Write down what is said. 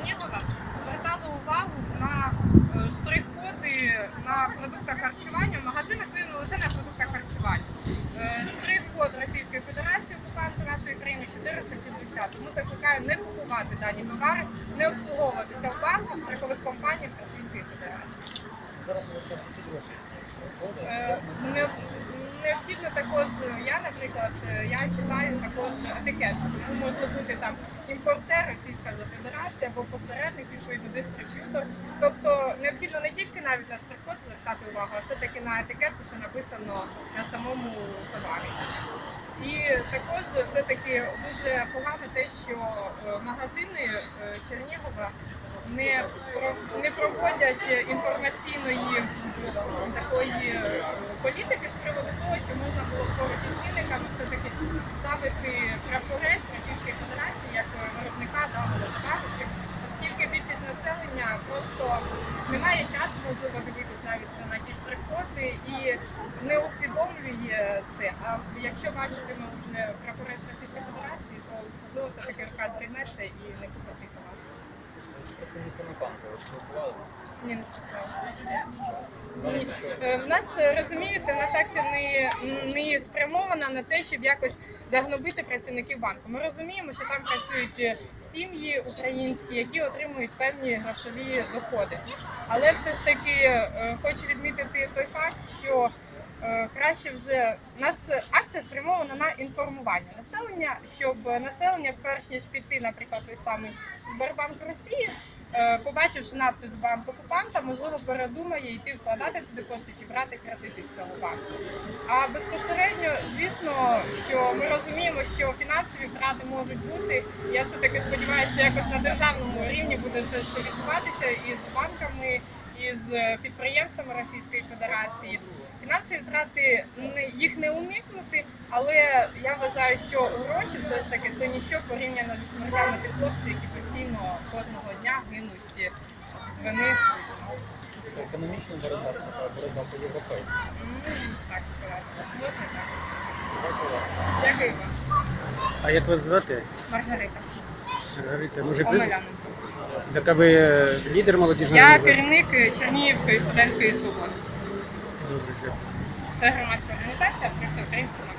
Чернігова звертали увагу на е, штрих-коди на продуктах харчування. В магазинах не лише на продуктах харчування. Е, Штрих-код Російської Федерації окупанта нашої країни 460. Тому закликаю не купувати дані товари, не обслуговуватися в банках, страхових компаніях Російської Федерації. Е, не- Необхідно також, я, наприклад, е, я читаю також етикетку, тому може бути там імпортер Російська Федерація або посередник, відповідно дистриб'ютор. Тобто необхідно не тільки навіть на штрих-код звертати увагу, а все-таки на етикетку, що написано на самому товарі. І також все-таки дуже погано те, що е, магазини Чернігова не проводять інформаційної такої е, політики з приводу того, що можна було поруч із все-таки ставити прапорець Російської Федерації як виробника даного товару, оскільки більшість населення просто не має часу, можливо, дивитись навіть на ті штрих-коди і не усвідомлює це. А якщо бачитиме вже прапорець Російської Федерації, то можливо все-таки рука здригнеться і не купить товар. Ви спілкувалися? Ні, не. Ні. Е, В нас е, розумієте, нас акція не, не спрямована на те, щоб якось загнобити працівників банку. Ми розуміємо, що там працюють е, сім'ї українські, які отримують певні грошові доходи. Але все ж таки хочу відмітити той факт, що краще вже нас акція спрямована на інформування населення, щоб населення, перш ніж піти, наприклад, той самий Сбербанк Росії. Е, Побачивши надпис банк окупанта, можливо, передумає йти вкладати туди кошти чи брати кредити з цього банку. А безпосередньо, звісно, що ми розуміємо, що фінансові втрати можуть бути. Я все таки сподіваюся, що якось на державному рівні буде це відбуватися із банками, із підприємствами Російської Федерації. Фінансові втрати їх не уникнути, але я вважаю, що гроші все ж таки це ніщо порівняно зі смертями тих хлопців, які постійно кожного дня гинуть е, з вини. Економічна боротьба, така боротьба по європейськи. М, Так сказати. Можна так. Дякую вам. А як вас звати? Маргарита. Маргарита, може приз... Омеляна. Така ви е, лідер молодіжної Я керівник Чернігівської студентської свободи. Це громадська організація при всеукраїнському